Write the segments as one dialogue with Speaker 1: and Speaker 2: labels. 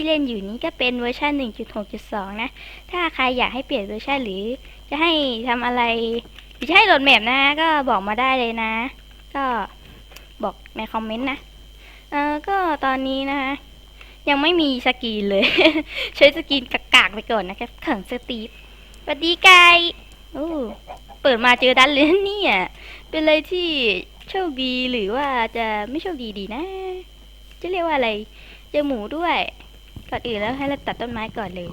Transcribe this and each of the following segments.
Speaker 1: ที่เล่นอยู่นี้ก็เป็นเวอร์ชัน1.6.2 นะ ถ้าใครอยากให้เปลี่ยนเวอร์ชันหรือ จะให้ทำอะไรหรือจะให้โหลดแมปนะก็บอกมาได้เลยนะ ก็บอกในคอมเมนต์นะ เออก็ตอนนี้นะคะยังไม่มีสกีนเลย ใช้สกีนกากๆไปก่อนนะครับเขิงสตีฟสวัสดีไกโอ้เปิดมาเจอดันเลยนะเนี่ย เป็นอะไรที่โชคดีหรือว่าจะไม่โชคดีดีนะ จะเรียกว่าอะไร เจอหมูด้วย ก่อนอื่นแล้วให้เราตัดต้นไม้ก่อนเลย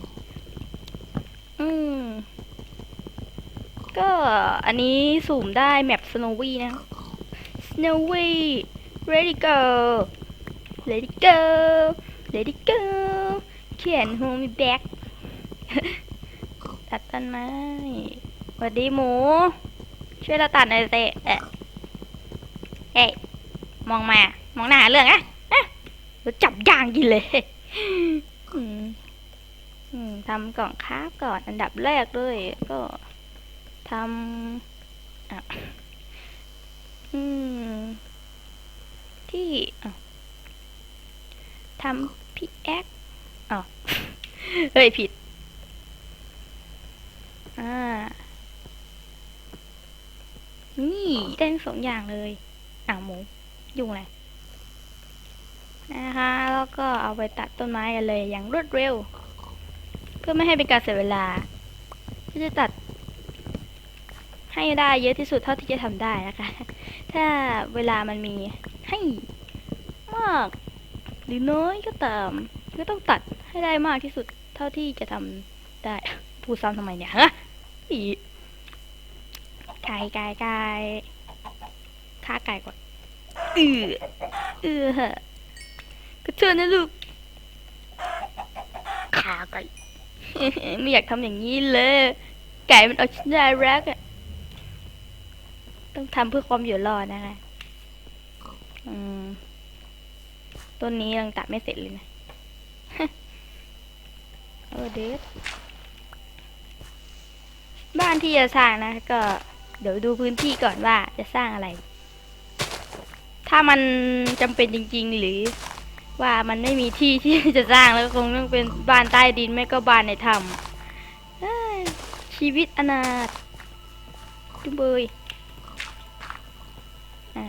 Speaker 1: อืม ก็อันนี้สุ่มได้แมป Snowy นะ Snowy ready go ready go ready go เขียน hold me back ตัดต้นไม้สวัสดีหมู ช่วยเราตัดหน่อยสิเอ๊ะเฮ้ยมองมา มองหน้าเรื่องอะอะเราจับยางกินเลยอืมอืม ทำกล่องคราฟก่อนอันดับแรกเลย ก็ทำอืมที่ทำพิกแอคอ๋อเฮ้ยผิด อ่า นี่ได้ทั้งสองอย่างเลย อ่าหมู ยุ่งอะไร นะคะ แล้วก็เอาไปตัดต้นไม้กันเลยอย่างรวดเร็ว เพื่อไม่ให้เป็นการเสียเวลาที่จะตัด ให้ได้เยอะที่สุดเท่าที่จะทำได้นะคะ ถ้าเวลามันมีให้มากหรือน้อยก็ตามก็ต้องตัดให้ได้มากที่สุดเท่าที่จะทำได้พูดซ้ำทำไมเนี่ยฮะอีไก่ไก่ไก่ฆ่าไก่ก่อนเออเออะ ก็เชิญนะลูกฆ่าไก่ไม่อยากทำอย่างนี้เลย ไก่มันเอาชิ้นได้รักอะต้องทำเพื่อความอยู่รอดนะคะอืมต้นนี้ยังตัดไม่เสร็จเลยนะเออเดฟบ้านที่จะสร้างนะ ก็ เดี๋ยวดูพื้นที่ก่อนว่าจะสร้างอะไร ถ้ามันจำเป็นจริง ๆ หรือ ว่ามันไม่มีที่ที่จะสร้างแล้วคงต้องเป็นบ้านใต้ดินไม่ก็บ้านในถ้ำชีวิตอนาถจุเบยอ่า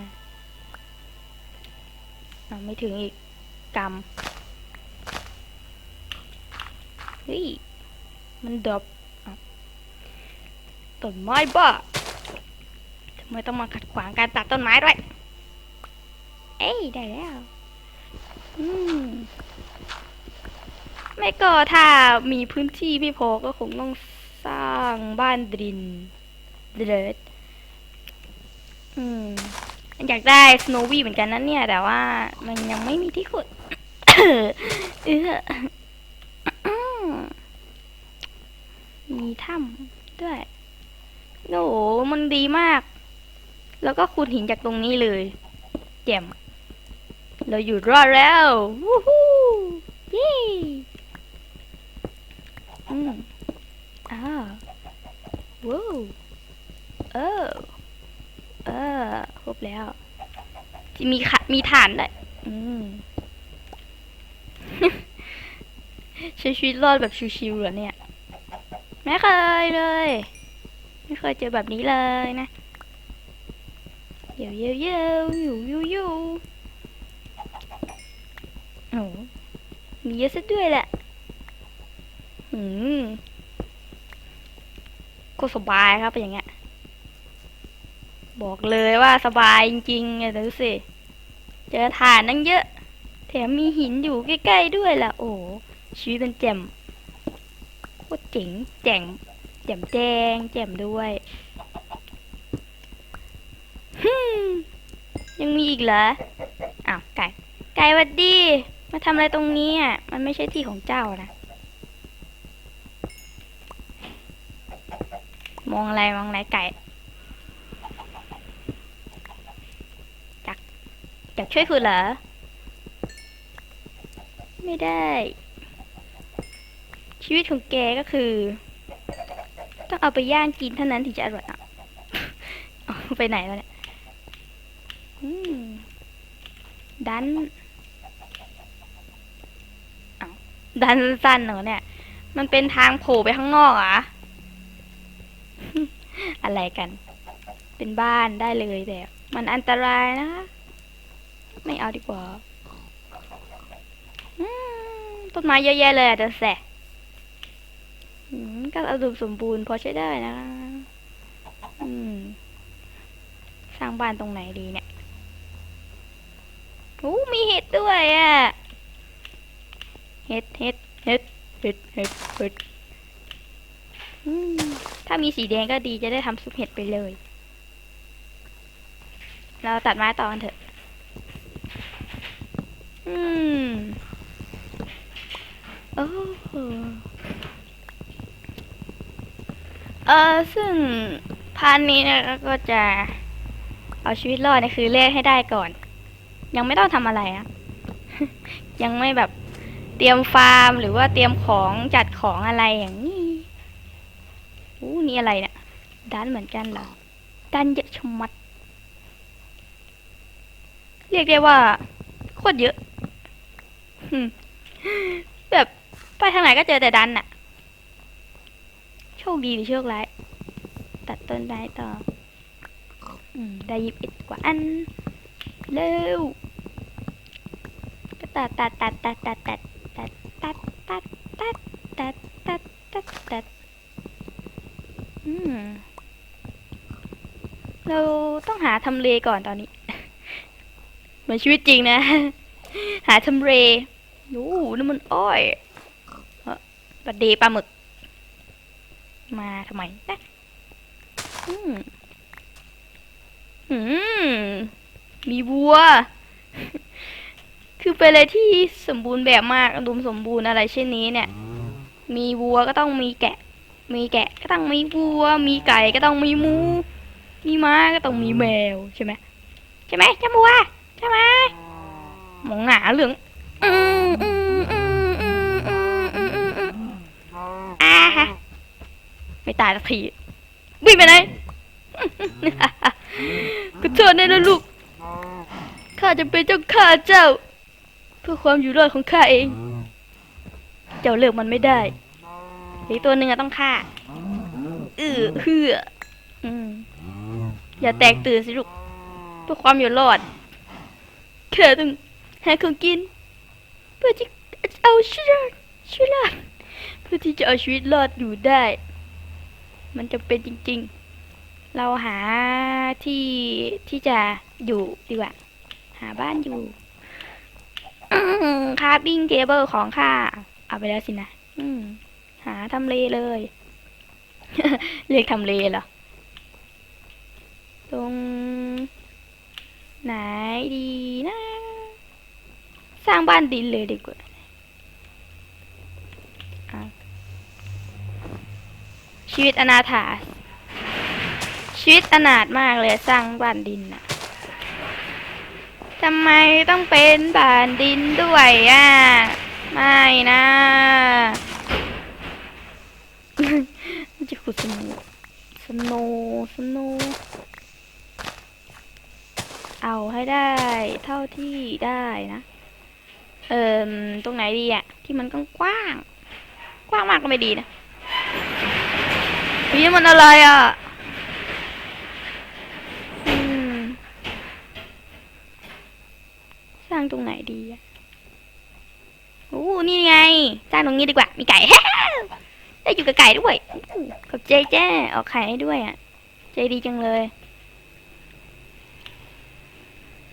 Speaker 1: อ่าไม่ถึงอีกกรรมเฮ้ย มันดรอปอะต้นไม้บ้าทำไมต้องมาขัดขวางการตัดต้นไม้ด้วย เอ้ย ได้แล้ว ไม่ก็ถ้ามีพื้นที่ไม่พอก็คงต้องสร้างบ้านดินเดิดอืมอยากได้สโนวี่เหมือนกันนั้นเนี่ย แต่ว่ามันยังไม่มีที่ขุดเออมีถ้ำด้วยโอ้โหมันดีมาก แล้วก็ขุดหินจากตรงนี้เลยแจ่ม เราอยู่รอดแล้ววู้ฮู้เย้อืมอ้าวว้าวเออเออครบแล้ว จะมีขะมีฐานด้วยอืมใช้ชีวิตรอดแบบชิวๆเหรอเนี่ย ไม่เคยเลย ไม่เคยเจอแบบนี้เลยนะเยวเยวเยวอยู่ยู่ยู่ โอ้มีเยอะซะด้วยแหละ อืมก็สบายครับเป็นอย่างเงี้ย บอกเลยว่าสบายจริงๆเนี่ยดูสิ เจอฐานนั่งเยอะ แถมมีหินอยู่ใกล้ๆด้วยล่ะ โอ้ชีวิตเป็นแจ่มโคตรเจ๋งแจ่มแจ่มแดงแจ่มด้วยฮึยังมีอีกเหรอ อ้าวไก่ ไก่หวัดดี มาทำอะไรตรงนี้อะ มันไม่ใช่ที่ของเจ้านะ มองอะไรมองอะไรไก่อยากอยากช่วยคุณเหรอ ไม่ได้ ชีวิตของแกก็คือ ต้องเอาไปย่างกินเท่านั้นถึงจะอร่อยอะไปไหนแล้วเนี่ยอืมดันเอา ดันสั้นๆเหรอเนี่ย มันเป็นทางโผล่ไปข้างนอกอะ อะไรกัน เป็นบ้านได้เลยแต่ มันอันตรายนะคะไม่เอาดีกว่าต้นไม้เยอะแยะเลยอาจะแสะอืมก็อุดมสมบูรณ์พอใช้ได้นะสร้างบ้านตรงไหนดีเนี่ยโอ้มีเห็ดด้วยอะ เห็ดเห็ดเห็ดเห็ดเห็ดเห็ดถ้ามีสีแดงก็ดีจะได้ทำซุปเห็ดไปเลย เราตัดไม้ต่อกันเถอะ อืม โอ้เออซึ่งพานนี้นะคะก็จะเอาชีวิตรอดในคือเลขให้ได้ก่อน ยังไม่ต้องทำอะไรอะยังไม่แบบ เตรียมฟาร์มหรือว่าเตรียมของจัดของอะไรอย่างนี้อู้นี่อะไรเนะี่ยดันเหมือนกันเหรอดันเยอะชมัด เรียกได้ว่าโคตรเยอะแบบไปทางไหนก็เจอแต่ดันน่ะ โชคดีหรือโชคร้าย ตัดต้นได้ต่ออได้ยิบอิดกว่าอัน เร็วก็ตัดตัดตัดตัดตัดตัด ตัดตัดตัดตัดตัดอืมเราต้องหาทำเลก่อนตอนนี้ เหมือนชีวิตจริงนะ หาทำเลโอ้นั่นมันอ้อยเอ้อบัดเดปลาหมึก มาทำไมนะอืมอืมมีวัว คือเป็นอะไรที่สมบูรณ์แบบมากอุดมสมบูรณ์อะไรเช่นนี้เนี่ย มีวัวก็ต้องมีแกะ มีแกะก็ต้องมีวัว มีไก่ก็ต้องมีหมู มีม้าก็ต้องมีแมวใช่ไหมใช่ไหมเจ้าบัวใช่ไหมหมองหงาเหลืองอืมอืมอืมอืมอืมอืมอืมอืมอ่าฮะไม่ตายสักทีวิ่งไปไหนขอโทษนะนะลูกข้าจะเป็นเจ้าข้าเจ้า เพื่อความอยู่รอดของข้าเอง เจ้าเลือกมันไม่ได้อีกตัวหนึ่งอะต้องฆ่าเออเฮืออืมอย่าแตกตื่นสิลูกเพื่อความอยู่รอดแค่ต้องหาของกิน เพื่อที่จะเอาชีวิตรอดชีวิตรอดเพื่อที่จะเอาชีวิตรอดอยู่ได้ มันจะเป็นจริง ๆ เราหาที่ที่จะอยู่ดีกว่า หาบ้านอยู่ คาบิ้งเกเบิลของข้า เอาไปแล้วสินะอืหาทำเลเลย เรียกทำเลเหรอ ตรง ไหนดีนะ สร้างบ้านดินเลยดีกว่าชีวิตอนาถาชีวิตอนาถมากเลยสร้างบ้านดินน่ะ ทำไมต้องเป็นบานดินด้วยอะ ไม่นะมันจะขุดสนว์สนว์สนว์เอาให้ได้เท่าที่ได้นะ เอ่มตรงไหนดีอะ ที่มันกว้าง กว้างมากก็ไม่ดีนะนี่มันอะไรอะอืมสร้าง ตรงไหนดีอะโอ้นี่ไงสร้างตรงนี้ดีกว่า มีไก่ได้อยู่กับไก่ด้วยขอบใจแจ้ออกไข่ให้ด้วยอะ ใจดีจังเลย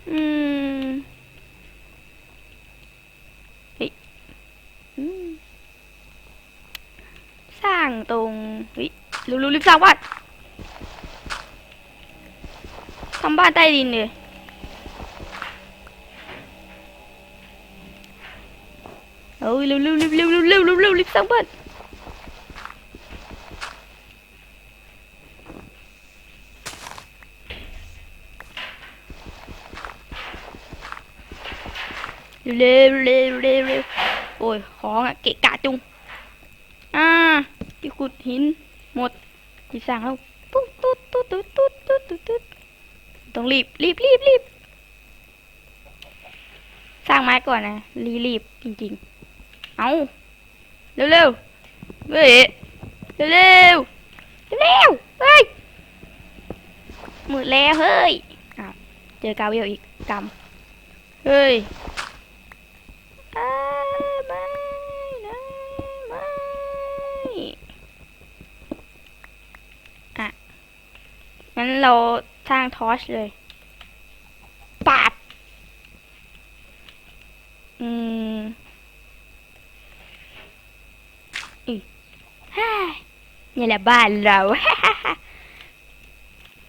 Speaker 1: อืมเฮ้ยอืมสร้างตรงเฮ้ยรู้รู้รีบสร้างบ้าทำบ้านใต้ดินเลย เอ้ยเร็วเร็วเร็วเร็วเร็วเร็วเร็วเร็วรีบสร้างบ้านเร็วเร็วเร็วเร็วโอ้ยของอะเกะกะจุงอ่าที่ขุดหินหมดที่สั่งแล้วปุ๊บตุ๊ดตุ๊ดตุ๊ดตุ๊ดตุ๊ดตุ๊ดตุ๊ดต้องรีบรีบรีบรีบสร้างไม้ก่อนนะรีรีบจริงๆ เอาเร็วเร็วเฮ้ยเร็วเร็วเร็วเฮ้ยมืดแล้วเฮ้ยอ้าวเจอกาเวลอีกกำเฮ้ยอ้าไม่นะไม่อะงั้นเราสร้างทอชเลยปาดอืม ฮ่า นี่แหละบ้านเรา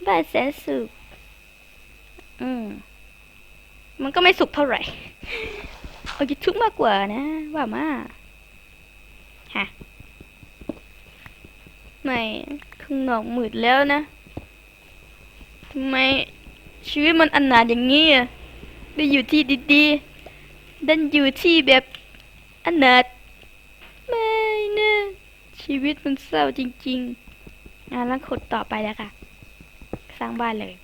Speaker 1: บ้านแสนสุขอืมมันก็ไม่สุขเท่าไหร่เอาจะทุกข์มากกว่านะ ว่ามาฮะไม่ข้างนอกมืดแล้วนะทำไมชีวิตมันอันหนาอย่างนี้อะได้อยู่ที่ดีๆดันอยู่ที่แบบอันหนาไม่นะ ชีวิตมันเศร้าจริงๆอะแล้วขุดต่อไปแล้วค่ะ สร้างบ้านเลย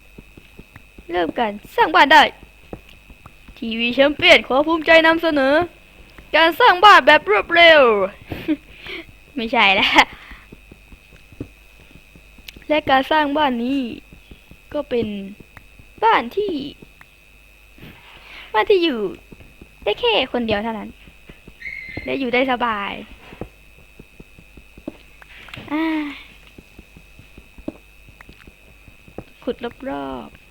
Speaker 1: เริ่มกันสร้างบ้านได้ ทีวีแชมเปี้ยนขอภูมิใจนำเสนอ การสร้างบ้านแบบรวดเร็ว ไม่ใช่แล้วและการสร้างบ้านนี้ ก็เป็นบ้านที่ บ้านที่อยู่ได้แค่คนเดียวเท่านั้น ได้อยู่ได้สบาย ขุดรอบๆ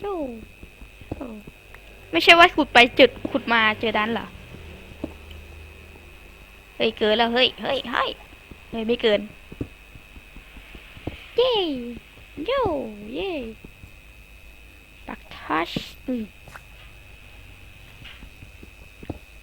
Speaker 1: โอ้โอ้ไม่ใช่ว่าขุดไปจุดขุดมาเจอดันเหรอ เฮ้ยเกินแล้ว เฮ้ย เฮ้ย เฮ้ยเฮ้ยไม่เกิน เย้โย่เย้ปักทัชอืม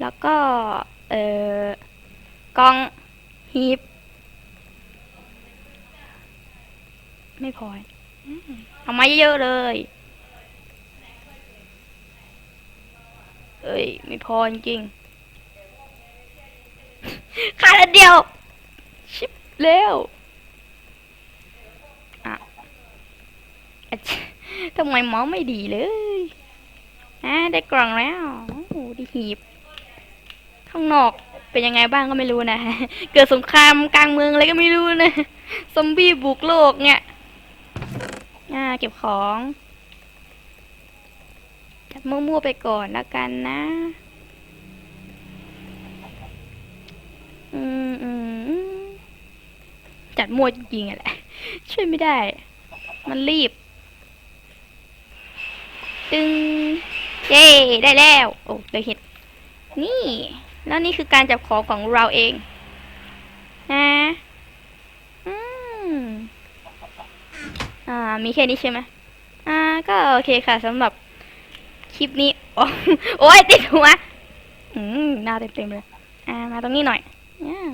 Speaker 1: แล้วก็ เอ่อกองฮีบไม่พอเอามาเยอะๆเลย เอ้ย ไม่พอจริงๆขาดเดียว ชิบเร็วอะทำไมเมาส์ไม่ดีเลยอะได้กล่องแล้ว โอ้โหได้หีบ ข้างนอกเป็นยังไงบ้างก็ไม่รู้นะ เกิดสงครามกลางเมืองอะไรก็ไม่รู้นะ ซอมบี้บุกโลกเนี่ยอ่าเก็บของจัดมั่วๆไปก่อนแล้วกันนะอืมอืมอืมจัดมั่วจริงๆแหละ ช่วยไม่ได้ มันรีบ ตึง เย้ ได้แล้ว โอ้เลยเห็ด นี่ แล้วนี่คือการจับของของเราเองนะอืมอ่า มีแค่นี้ใช่ไหมอ่า ก็โอเคค่ะสำหรับคลิปนี้ โอ้ยติดหัว อืมหน้าเต็มๆเลย อ่า มาตรงนี้หน่อยอ่า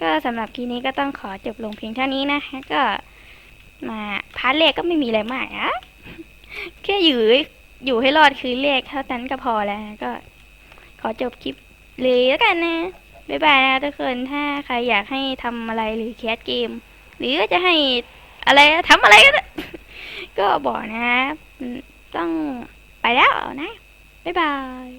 Speaker 1: ก็สำหรับคลิปนี้ก็ต้องขอจบลงเพียงเท่านี้นะคะก็มาพาร์ทแรกก็ไม่มีอะไรมากอะแค่อยู่อยู่ให้รอดคือเลขเท่านั้นก็พอแล้วก็ขอจบคลิป เลยแล้วกันนะบ๊ายบายนะทุกคนถ้าใครอยากให้ทำอะไรหรือแคสเกม หรือจะให้อะไรทำอะไรก็ได้ก็บอกนะ ต้องไปแล้วนะ บ๊ายบาย